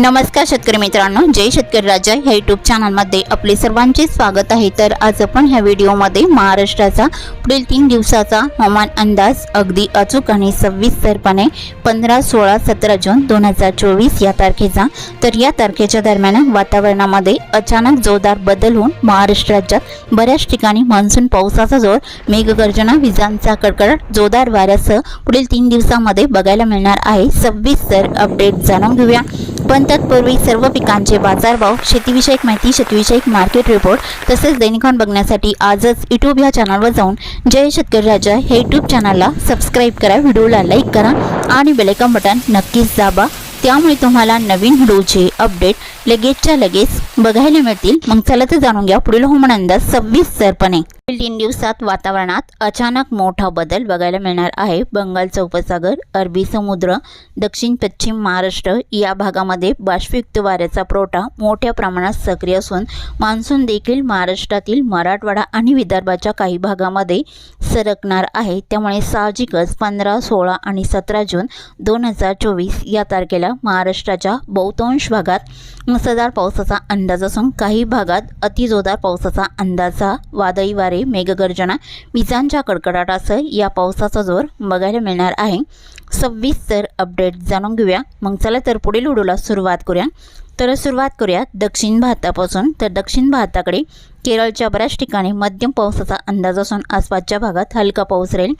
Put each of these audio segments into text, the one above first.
नमस्कार शेतकरी मित्रांनो जय शेतकरी राजा ह्या यूट्यूब चॅनलमध्ये आपले सर्वांचे स्वागत आहे. तर आज आपण ह्या व्हिडिओमध्ये महाराष्ट्राचा पुढील तीन दिवसाचा हवामान अंदाज अगदी अचूक आणि सविस्तरपणे पंधरा सोळा सतरा जून दोन हजार चोवीस या तारखेचा. तर या तारखेच्या दरम्यान वातावरणामध्ये अचानक जोरदार बदल होऊन महाराष्ट्र राज्यात बऱ्याच ठिकाणी मान्सून पावसाचा जोर मेघगर्जना विजांचा कडकडाट जोरदार वाऱ्यासह पुढील तीन दिवसामध्ये बघायला मिळणार आहे. सविस्तर अपडेट जाणून घेऊया. पण तत्पूर्वी सर्व पिकांचे बाजारभाव शेतीविषयक माहिती शेतीविषयक मार्केट रिपोर्ट तसेच दैनिकान बघण्यासाठी आजच यूट्यूब या चॅनलवर जाऊन जय शेतकरी राजा हे यूट्यूब चॅनलला सबस्क्राईब करा व्हिडिओला लाईक करा आणि बेलेकम बटन नक्कीच दाबा. त्यामुळे तुम्हाला नवीन व्हिडिओचे अपडेट लगेचच्या लगेच बघायला मिळतील. मग चला तर जाणून घ्या पुढील हवामान अंदाज सव्वीस सरपणे तीन दिवसात वातावरणात अचानक मोठा बदल बघायला मिळणार आहे. बंगालचा उपसागर अरबी समुद्र दक्षिण पश्चिम महाराष्ट्र या भागामध्ये बाष्पयुक्त वाऱ्याचा पुरवठा मोठ्या प्रमाणात सक्रिय असून मान्सून देखील महाराष्ट्रातील मराठवाडा आणि विदर्भाच्या काही भागामध्ये सरकणार आहे. त्यामुळे साहजिकच पंधरा सोळा आणि सतरा जून दोन हजार चोवीस या तारखेला महाराष्ट्राच्या बहुतांश भागात मुसळधार पावसाचा अंदाज असून काही भागात अतिजोरदार पावसाचा अंदाजा वादळी वारे मेघगर्जना विजांच्या कडकडाटासह या पावसाचा जोर बघायला मिळणार आहे. सव्वीस तर अपडेट जाणून घेऊया. मग चला तर पुढील व्हिडिओला सुरुवात करूया. तर सुरुवात करूया दक्षिण भारतापासून. तर दक्षिण भारताकडे केरळच्या बऱ्याच ठिकाणी मध्यम पावसाचा अंदाज असून आसपासच्या भागात हलका पाऊस राहील.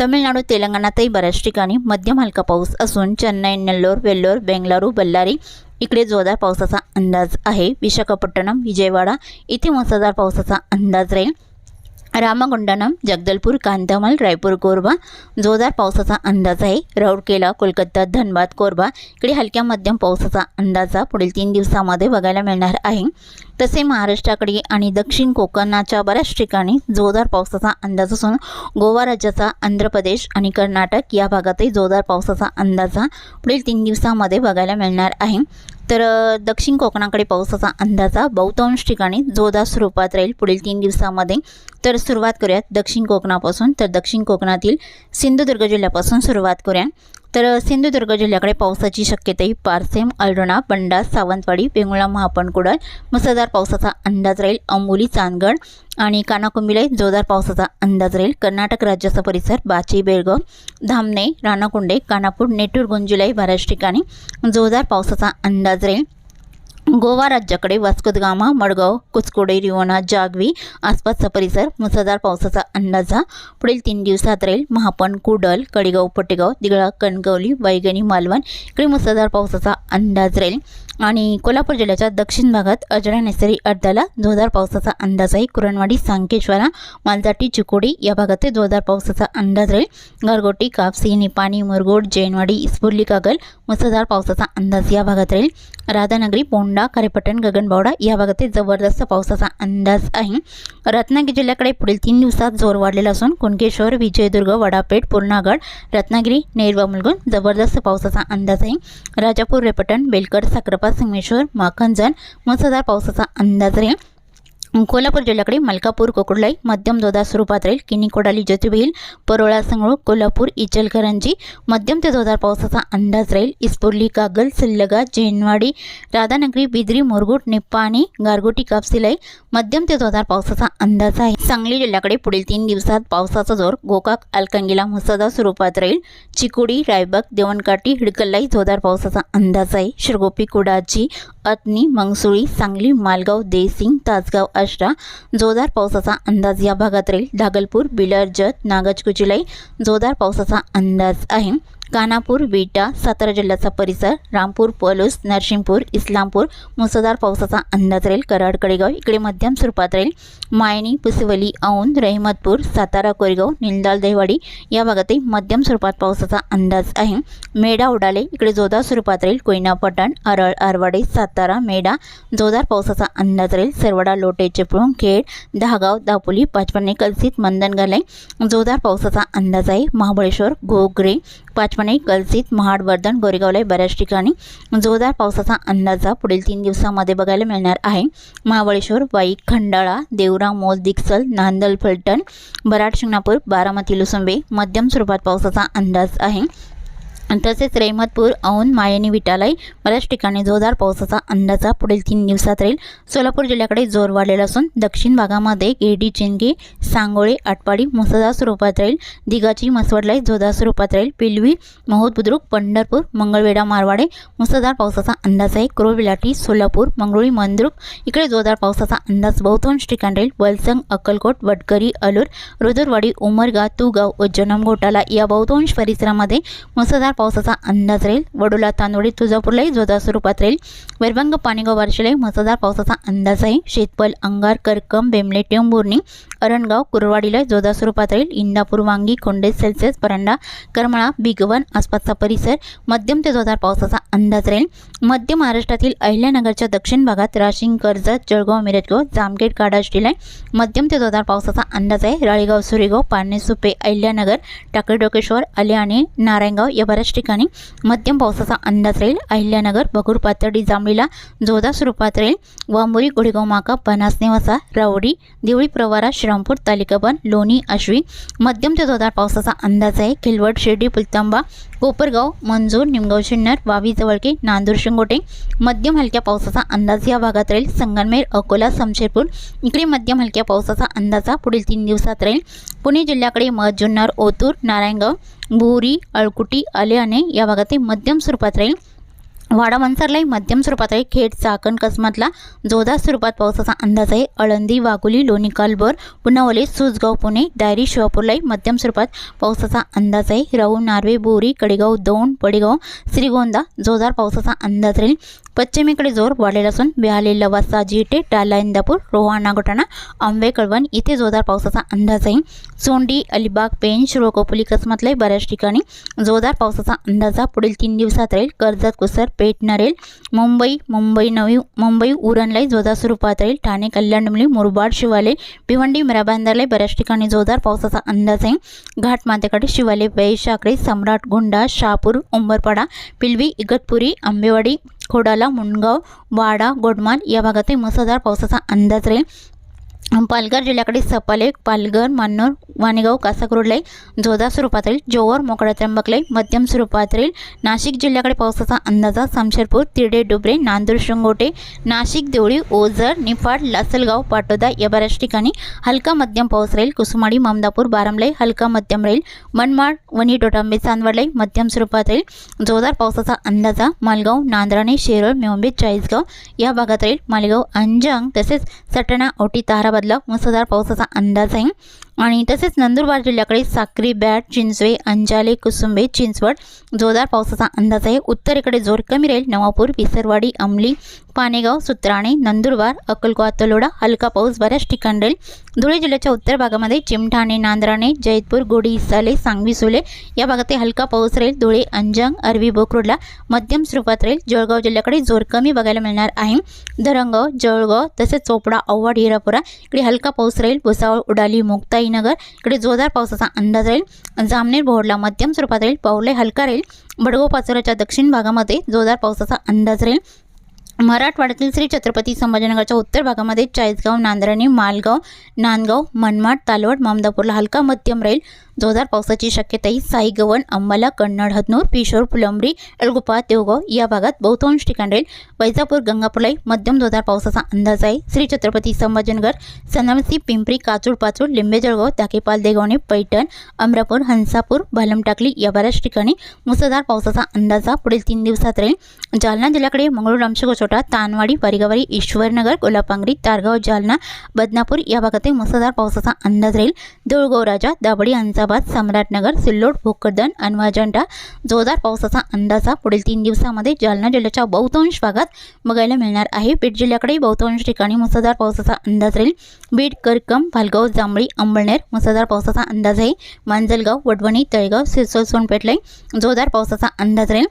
तमिळनाडू तेलंगणातही बऱ्याच ठिकाणी मध्यम हलका पाऊस असून चेन्नई नेल्लोर वेल्लोर बेंगळुरू बल्लारी इकडे जोरदार पावसाचा अंदाज आहे. विशाखापट्टणम विजयवाडा इथे मुसळधार पावसाचा अंदाज राहील. रामगुंडनम जगदलपूर कांधमाल रायपूर कोरबा जोरदार पावसाचा अंदाज आहे राऊरकेला कोलकाता धनबाद कोरबा इकडे हलक्या मध्यम पावसाचा अंदाजा पुढील तीन दिवसामध्ये बघायला मिळणार आहे. तसे महाराष्ट्राकडे आणि दक्षिण कोकणाच्या बऱ्याच ठिकाणी जोरदार पावसाचा अंदाज असून गोवा राज्याचा आंध्र प्रदेश आणि कर्नाटक या भागातही जोरदार पावसाचा अंदाजा पुढील तीन दिवसामध्ये बघायला मिळणार आहे. तर दक्षिण कोकणाकडे पावसाचा अंदाजा बहुतांश ठिकाणी जोरदार स्वरूपात राहील पुढील तीन दिवसामध्ये. तर सुरुवात करूयात दक्षिण कोकणापासून. तर दक्षिण कोकणातील सिंधुदुर्ग जिल्ह्यापासून सुरुवात करूया. तर सिंधुदुर्ग जिल्ह्याकडे पावसाची शक्यताही पारसेम अल्डोणा बंडा सावंतवाडी वेंगुळा महापणकुडल मुसळधार पावसाचा अंदाज राहील. अंबोली चांदगड आणि कानाकुंबिला जोरदार पावसाचा अंदाज राहील. कर्नाटक राज्याचा परिसर बाची बेळगाव धामणे राणाकुंडे कानापूर नेटूर गुंजुलाई बऱ्याच ठिकाणी जोरदार पावसाचा अंदाज राहील. गोवा राज्याकडे वास्कोदगामा मडगाव कुचकोडे रिवोना जागवी आसपासचा परिसर मुसळधार पावसाचा अंदाजा. पुढील तीन दिवसात राहील महापण कुडल कडेगाव पटेगाव दिगळा कणकवली वैगणी मालवण इकडे मुसळधार पावसाचा अंदाज राहील. आणि कोल्हापूर जिल्ह्याच्या दक्षिण भागात अजरा नेसरी अर्धाला जोरदार पावसाचा अंदाज आहे कुरणवाडी सांकेश्वरा मालजाटी चिकोडी या भागात जोरदार पावसाचा अंदाज राहील. घरगोटी कापसी निपाणी मुरगोड जैनवाडी इस्फुर्ली कागल मुसळधार पावसाचा अंदाज या भागात राहील. राधानगरी पोंडा खारेपट्टण गगनबावडा या भागात जबरदस्त पावसाचा अंदाज आहे. रत्नागिरी जिल्ह्याकडे पुढील तीन दिवसात जोर वाढलेला असून कुणकेश्वर विजयदुर्ग वडापेठ पूर्णागड रत्नागिरी नेरवा मुलगुण जबरदस्त पावसाचा अंदाज आहे. राजापूर रेपटण बेलकड साक्रपा संगमेश्वर माखनजन मुसळधार पावसाचा अंदाज राहील. कोल्हापूर जिल्ह्याकडे मलकापूर कोकुडलाई मध्यम जोरदार स्वरूपात राहील किनी कोडाली ज्योतिबील परोळा संगळू कोल्हापूर इचलकरंजी मध्यम ते जोरदार पावसाचा अंदाज राहील. इस्पुर्ली कागल सिल्लगा जैनवाडी राधानगरी बिद्री मुरगुट निप्पाणी गारगोटी कापसिलाई मध्यम ते जोरदार पावसाचा अंदाज आहे. सांगली जिल्ह्याकडे पुढील तीन दिवसात पावसाचा जोर गोकाक अलकंगीला मुसळधार स्वरूपात राहील चिकोडी रायबक देवणकाठी हिडकल्लाई जोरदार पावसाचा अंदाज आहे. शिरगोपी कुडाची अतनी मंगसुळी सांगली मालगाव देसिंग तासगाव आष्टा जोरदार पावसाचा अंदाज या भागात राहील. धागलपूर बिलर जत नागजकुचिलाई जोरदार पावसाचा अंदाज आहे. कानापूर विटा सातारा जिल्ह्याचा परिसर रामपूर पलूस नरसिंगपूर इस्लामपूर मुसळधार पावसाचा अंदाज राहील कराड कडेगाव इकडे मध्यम स्वरूपात राहील. मायनी पुसिवली औंध रहिमतपूर सातारा कोरेगाव निलदाल दहिवाडी या भागातही मध्यम स्वरूपात पावसाचा अंदाज आहे. मेढा उडाले इकडे जोरदार स्वरूपात राहील कोयना पटण आरळ आरवाडे सातारा मेढा जोरदार पावसाचा अंदाज राहील. सरवडा लोटे चिपळूण खेड दहागाव दापोली पाचपन्ने मंदन मंदनगाले जोरदार पावसाचा अंदाज आहे. महाबळेश्वर घोगरे पाचपणे कलसित महाड वर्धन गोरेगावला बऱ्याच ठिकाणी जोरदार पावसाचा अंदाजा पुढील तीन दिवसामध्ये बघायला मिळणार आहे. महाबळेश्वर वाईक खंडाळा देवरा मोल दिक्सल नांदल फलटण बराड शिंगणापूर बारामती लुसंबे मध्यम स्वरूपात पावसाचा अंदाज आहे. तसेच रेहमतपूर औंध मायनी विटालाई बऱ्याच ठिकाणी जोरदार पावसाचा अंदाजा पुढील तीन दिवसात राहील. सोलापूर जिल्ह्याकडे जोर वाढलेला असून दक्षिण भागामध्ये गिरडी चिंगी सांगोळे आटपाडी मुसळधार स्वरूपात राहील. दिगाची मसवडलाई जोरदार स्वरूपात राहील. पिलवी महोद बुद्रुक पंढरपूर मंगळवेढा मारवाडे मुसळधार पावसाचा अंदाज आहे. क्रोविलाटी सोलापूर मंगरुळी मंद्रुक इकडे जोरदार पावसाचा अंदाज बहुतांश ठिकाणी राहील. वलसंग अक्कलकोट वडकरी अलूर रुदुरवाडी उमरगा तुगाव व जनम घोटाला या बहुतांश परिसरामध्ये मुसळधार पावसाचा अंदाज राहील. वडोला तांदोडी तुळजापूरलाही जोरदार स्वरूपात राहील. वैरभंग पाणीगाव बार्शीलाही मुसळधार पावसाचा अंदाज आहे. शेतपल अंगार करकम बेमले टेंबुर्णी अरणगाव कुरवाडीला जोरदार स्वरूपात राहील. इंदापूर वांगी कोंडे सेल्सिअस परांडा करमळा बिगवन आसपासचा परिसर मध्यम ते जोरदार पावसाचा अंदाज राहील. मध्य महाराष्ट्रातील अहिल्यानगरच्या दक्षिण भागात राशिंग कर्जत जळगाव मिरजगाव जामखेड काडाष्टीला मध्यम ते जोरदार पावसाचा अंदाज आहे. राळेगाव सुरेगाव पारणे सुपे अहिल्यानगर टाकळडोकेश्वर डोकेश्वर आले नारायणगाव या बऱ्याच ठिकाणी मध्यम पावसाचा अंदाज राहील. अहिल्यानगर बगूर पातळी जांभळीला जोरदार स्वरूपात राहील. वामुरी गोडेगाव माका पनास रावडी देवळी प्रवारा श्रीरामपूर तालिकाबन लोणी आश्वी मध्यम ते जोरदार पावसाचा अंदाज आहे. खिलवड शिर्डी पुलतांबा कोपरगाव मंजूर निमगाव शिन्नर वावी जवळके नांदूर शिंगोटे मध्यम हलक्या पावसाचा अंदाज या भागात राहील. संगनमेर अकोला समशेरपूर इकडे मध्यम हलक्या पावसाचा अंदाजा पुढील तीन दिवसात राहील. पुणे जिल्ह्याकडे मध जुन्नर ओतूर नारायणगाव बोरी अळकुटी आलेआणे या भागात मध्यम स्वरूपात राहील. वाडा मनसरलाही मध्यम स्वरूपात आहे. खेड चाकण कसमातला जोरदार स्वरूपात पावसाचा अंदाज आहे. अळंदी वाघोली लोणी कालभर पुनावले सुजगाव पुणे डायरी शिवापूरलाही मध्यम स्वरूपात पावसाचा अंदाज आहे. राहू नार्वे बोरी कडेगाव दौंड पडेगाव श्रीगोंदा जोरदार पावसाचा अंदाज राहील. पश्चिमेकडे जोर वाढलेला असून बिहाले लवासा जिटे टाला इंदापूर रोहा नागोठाणा आंबे कळवण इथे जोरदार पावसाचा अंदाज आहे. सोंडी अलिबाग पेन शिरोकोपली कसमातलाही बऱ्याच ठिकाणी जोरदार पावसाचा अंदाज पुढील तीन दिवसात राहील. कर्जत कुसर पेठ नरेल मुंबई मुंबई नवी मुंबई उरणलाई जोरदार स्वरूपात राहील. ठाणे कल्याणडमली मुरबाड शिवाले भिवंडी मिराबांदरलाई बऱ्याच ठिकाणी जोरदार पावसाचा अंदाज आहे. घाट मातेकडे शिवाले वैशाकडे सम्राट गोंडा शहापूर उंबरपाडा पिलवी इगतपुरी आंबेवाडी खोडाला मुंडगाव वाडा गोडमाल या भागातही मुसळधार पावसाचा अंदाज राहील. पालघर जिल्ह्याकडे सपालेक पालघर मान्नोर वाणेगाव कासाकुर्डलाई जोरदार स्वरूपात राहील जोवर मोकळा त्र्यंबकलाई मध्यम स्वरूपात राहील नाशिक जिल्ह्याकडे पावसाचा अंदाजा समशेरपूर तिरडे डुबरे नांदूर शृंगोटे नाशिक देवळी ओझर निफाड लासलगाव पाटोदा या बऱ्याच ठिकाणी हलका मध्यम पाऊस राहील. कुसुमाडी ममदापूर बारामलाई हलका मध्यम राहील. मनमाड वणी डोटांबे चांदवडलाई मध्यम स्वरूपात राहील जोरदार पावसाचा अंदाजा मालगाव नांद्राणे शेरळ मेवंबे चाळीसगाव या भागात राहील. मालेगाव अंजंग तसेच सटणा ओटी ताराबादला मुसळधार पावसाचा अंदाज आहे. आणि तसेच नंदुरबार जिल्ह्याकडे साक्री बॅट चिंचवे अंजाले कुसुंबे चिंचवड जोरदार पावसाचा अंदाज आहे. उत्तरेकडे जोर कमी राहील. नवापूर पिसरवाडी अंमली पानेगाव सुत्राणे नंदुरबार अक्कलकोवा तलोडा हलका पाऊस बऱ्याच ठिकाणी राहील. धुळे जिल्ह्याच्या उत्तर भागामध्ये चिमठाणे नांद्राणे जैतपूर गोडी इसाले सांगवी सोले या भागात हलका पाऊस राहील. धुळे अंजंग अरवी बोकरोडला मध्यम स्वरूपात राहील. जळगाव जिल्ह्याकडे जोर कमी बघायला मिळणार आहे. धरंगाव जळगाव तसेच चोपडा औवाड हिरापुरा इकडे हलका पाऊस राहील. भुसावळ उडाली मुक्ताई मुक्ताईनगर इकडे जोरदार पावसाचा अंदाज राहील. जामनेर बोहडला मध्यम स्वरूपात राहील. पावले हलका राहील. बडगाव पाचोऱ्याच्या दक्षिण भागामध्ये जोरदार पावसाचा अंदाज राहील. मराठवाड्यातील श्री छत्रपती संभाजीनगरच्या उत्तर भागामध्ये चाळीसगाव नांदराणी मालगाव नांदगाव मनमाड तालवड ममदापूरला हलका मध्यम राहील. जोरदार पावसाची शक्यताही साई गवन अंबाला कन्नड हदनूर पिशोर फुलंबरी एलगुपा देवगाव या भागात बहुतांश ठिकाण राहील. वैजापूर गंगापूरलाही मध्यम जोरदार पावसाचा अंदाज आहे. श्री छत्रपती संभाजनगर सनमसी पिंपरी काचूर पाचूळ लिंबे जळगाव ताकेपाल देगवणे पैठण अमरापूर हंसापूर भालमटाकली या बऱ्याच ठिकाणी मुसळधार पावसाचा अंदाजा पुढील तीन दिवसात राहील. जालना जिल्ह्याकडे मंगळूर रामशेगोचोटा तानवाडी परिगावारी ईश्वरनगर कोल्हापांगरी तारगाव जालना बदनापूर या भागातही मुसळधार पावसाचा अंदाज राहील. देऊळगाव राजा दाबडी हंसा औरंगाबाद सम्राटनगर सिल्लोड भोकरदन अनवाजंडा जोरदार पावसाचा अंदाजा. पुढील तीन दिवसामध्ये जालना जिल्ह्याच्या बहुतांश भागात बघायला मिळणार आहे. बीड जिल्ह्याकडे बहुतांश ठिकाणी मुसळधार पावसाचा अंदाज राहील. बीड करकम भालगाव जांभळी अंबळनेर मुसळधार पावसाचा अंदाज आहे. मांजलगाव वडवणी तळेगाव सिरसोल सोनपेठलाई जोरदार पावसाचा अंदाज राहील.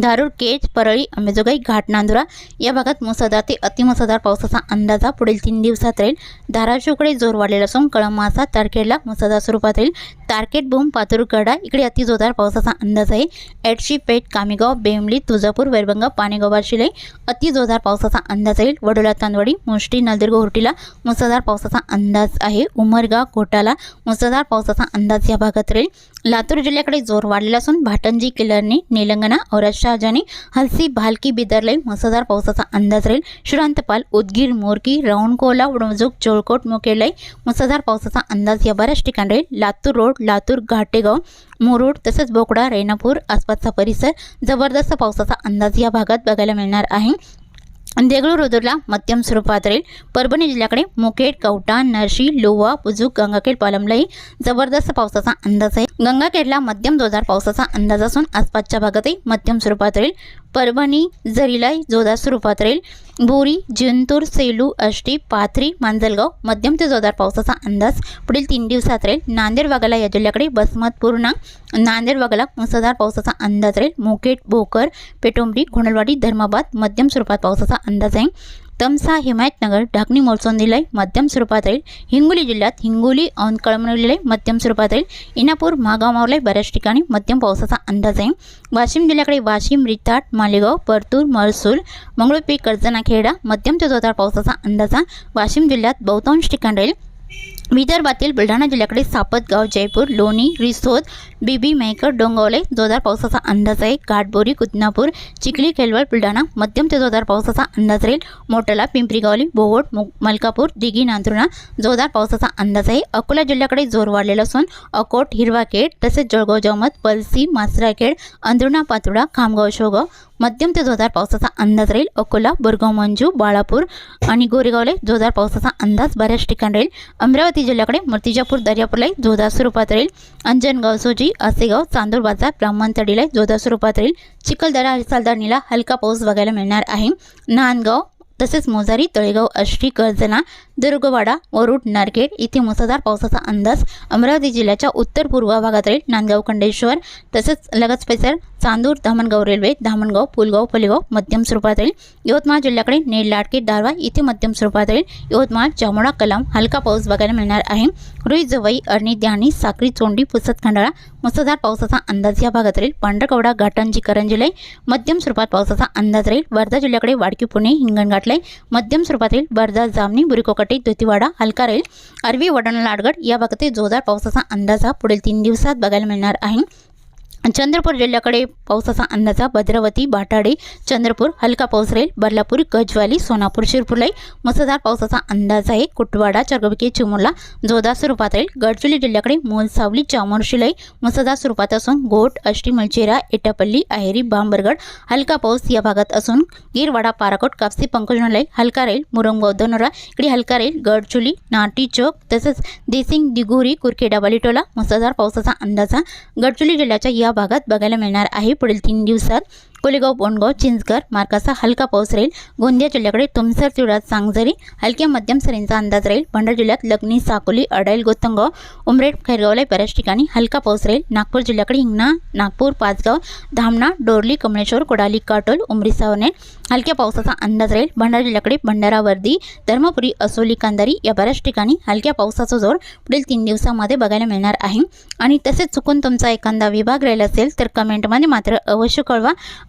धारूर केज परळी अंबेजोगाई घाट नांदुरा या भागात मुसळधार ते अतिमुसळधार पावसाचा अंदाजा पुढील तीन दिवसात राहील. धाराशिवकडे जोर वाढलेला असून कळमासा तारखेडला मुसळधार स्वरूपात राहील. तारकेट बोम पातुरगडा इकडे अतिजोरदार पावसाचा अंदाज आहे. एडशी पेठ कामेगाव बेमली तुळजापूर वैरभंगा पाणेगाव बार्शिले अतिजोरदार पावसाचा अंदाज येईल वडोला तांदवाडी मुष्टी नलदुर्ग होर्टीला मुसळधार पावसाचा अंदाज आहे. उमरगाव कोटाला मुसळधार पावसाचा अंदाज या भागात राहील. लातूर जिल्ह्याकडे जोर वाढलेला असून भाटंजी किल्लरनी निलंगणा औराज शाहजानी हलसी भालकी बिदरलाई मुसळधार पावसाचा अंदाज राहील. श्रांतपाल उदगीर मोरकी राऊंडकोला उडमजुक चोळकोट मुकेलाई मुसळधार पावसाचा अंदाज या बऱ्याच ठिकाणी राहील. लातूर रोड लातूर घाटेगाव मुरुड तसेच बोकडा रेणापूर आसपासचा परिसर जबरदस्त पावसाचा अंदाज या भागात बघायला मिळणार आहे. देगलूर रुद्रला मध्यम स्वरूपात राहील परभणी जिल्ह्याकडे मुखेड कवटा नरशी लोवा बुजुक गंगाखेड पालमलाही जबरदस्त पावसाचा अंदाज आहे. गंगाखेडला मध्यम जोरदार पावसाचा अंदाज असून आसपासच्या भागातही मध्यम स्वरूपात राहील परभणी झरीलाई जोरदार स्वरूपात राहील बोरी जिंतूर सेलू आष्टी पाथरी मांजलगाव मध्यम ते जोरदार पावसाचा अंदाज पुढील तीन दिवसात राहील नांदेड वाघाला या जिल्ह्याकडे बसमत पूर्णा नांदेड वाघाला मुसळधार पावसाचा अंदाज राहील मुकेट भोकर पेटोंबरी घोणलवाडी धर्माबाद मध्यम स्वरूपात पावसाचा अंदाज आहे तमसा हिमायतनगर ढाकणी मोलसोंदीलाई मध्यम स्वरूपात राहील. हिंगोली जिल्ह्यात हिंगोली औंध कळमनुरीलाई मध्यम स्वरूपात राहील. इनापूर महागाव मावलाई बऱ्याच ठिकाणी मध्यम पावसाचा अंदाज आहे. वाशिम जिल्ह्याकडे वाशिम रिताट मालेगाव परतूर महसूल मंगळूरपीक कर्जनाखेडा मध्यम ते जोरदार पावसाचा आहे. वाशिम जिल्ह्यात बहुतांश ठिकाण राहील. विदर्भातील बुलढाणा जिल्ह्याकडे सापतगाव जयपूर लोणी रिसोद बीबी मेहकर डोंगवले जोरदार पावसाचा अंदाज आहे. घाटबोरी कुदनापूर चिखली केलवड बुलढाणा मध्यम ते जोरदार पावसाचा अंदाज राहील. मोटला पिंपरीगावली बोवड मु मलकापूर दिघी नांदुर्णा जोरदार पावसाचा अंदाज आहे. अकोला जिल्ह्याकडे जोर वाढलेला असून अकोट हिरवाखेड तसेच जळगाव जमत पलसी मासराखेड अंधुणा पातुडा खामगाव शोगाव मध्यम ते जोरदार पावसाचा अंदाज राहील. अकोला बोरगाव मंजू बाळापूर आणि गोरेगावले जोरदार पावसाचा अंदाज बऱ्याच ठिकाणी राहील. अमरावती जिल्ह्याकडे मूर्तिजापूर दर्यापूरलाही जोरदार स्वरूपात राहील. अंजनगाव सोजी आसेगाव चांदूर बाजार ब्राह्मणतडीला जोरदार स्वरूपात राहील. चिखलदरा हरिसालदारणीला हलका पाऊस बघायला मिळणार आहे. नांदगाव तसेच मोजारी तळेगाव आष्टी कर्जना दुर्गवाडा वरुड नारखेड इथे मुसळधार पावसाचा अंदाज. अमरावती जिल्ह्याच्या उत्तर पूर्व भागात राहील नांदगाव खंडेश्वर तसेच लगत परिसर चांदूर धामणगाव रेल्वे धामणगाव पुलगाव पलेगाव मध्यम स्वरूपात राहील यवतमाळ जिल्ह्याकडे नेड लाडके दारवा इथे मध्यम स्वरूपात राहील यवतमाळ जामोडा कलाम हलका पाऊस बघायला मिळणार आहे. रुई जवई अरणी द्याणी साक्री चोंडी पुसत खंडाळा मुसळधार पावसाचा अंदाज या भागात राहील. पांढरकवडा घाटांजी करंजीलाई मध्यम स्वरूपात पावसाचा अंदाज राहील. वर्धा जिल्ह्याकडे वाडकी पुणे हिंगणघाटलाई मध्यम स्वरूपात राहील वर्धा जामणी बुरिकोकटे दुतीवाडा हलका राहील. अरवी वडण लाडगड या भागातील जोरदार पावसाचा अंदाज हा पुढील तीन दिवसात बघायला मिळणार आहे. चंद्रपूर जिल्ह्याकडे पावसाचा अंदाजा भद्रावती बाटाडे चंद्रपूर हलका पाऊस राहील. बदलापूर गजवाली सोनापूर शिरपूरलाई मुसळधार पावसाचा अंदाज आहे. कुटवाडा चरगविके चिमुरला जोरदार स्वरूपात राहील. गडचिरोली जिल्ह्याकडे मोलसावली चामोर्शीलाई मुसळधार स्वरूपात असून घोट अष्टी मलचेरा एटापल्ली आहेरी बांबरगड हलका पाऊस या भागात असून गिरवाडा पाराकोट कापसी पंकजनलाई हलका राहील. मुरंगाव दोनोरा इकडे हलका राहील. गडचुली नाटी चौक तसेच देसिंग दिगोरी कुरखेडा बालिटोला मुसळधार पावसाचा अंदाजा गडचिरोली जिल्ह्याच्या या भागात बघायला मिळणार आहे. पुढील तीन दिवसात कोलेगाव बोंडगाव चिंचकर मार्गाचा हलका पाऊस राहील. गोंदिया जिल्ह्याकडे तुमसर तिवडात सांगजरी हलक्या मध्यम सरींचा अंदाज राहील. भंडारा जिल्ह्यात लग्नी साकोली अडाईल गोतंगाव उमरेड खैरगावला बऱ्याच ठिकाणी हलका पाऊस राहील. नागपूर जिल्ह्याकडे हिंगणा नागपूर पाचगाव धामणा डोरली कमळेश्वर कोडाली काटोल उमरी सावने हलक्या पावसाचा अंदाज राहील. भंडारा जिल्ह्याकडे भंडारा वर्दी धर्मपुरी असोली कांदारी या बऱ्याच ठिकाणी हलक्या पावसाचा जोर पुढील तीन दिवसामध्ये बघायला मिळणार आहे. आणि तसेच चुकून तुमचा एखादा विभाग राहिला असेल तर कमेंटमध्ये मात्र अवश्य कळवा.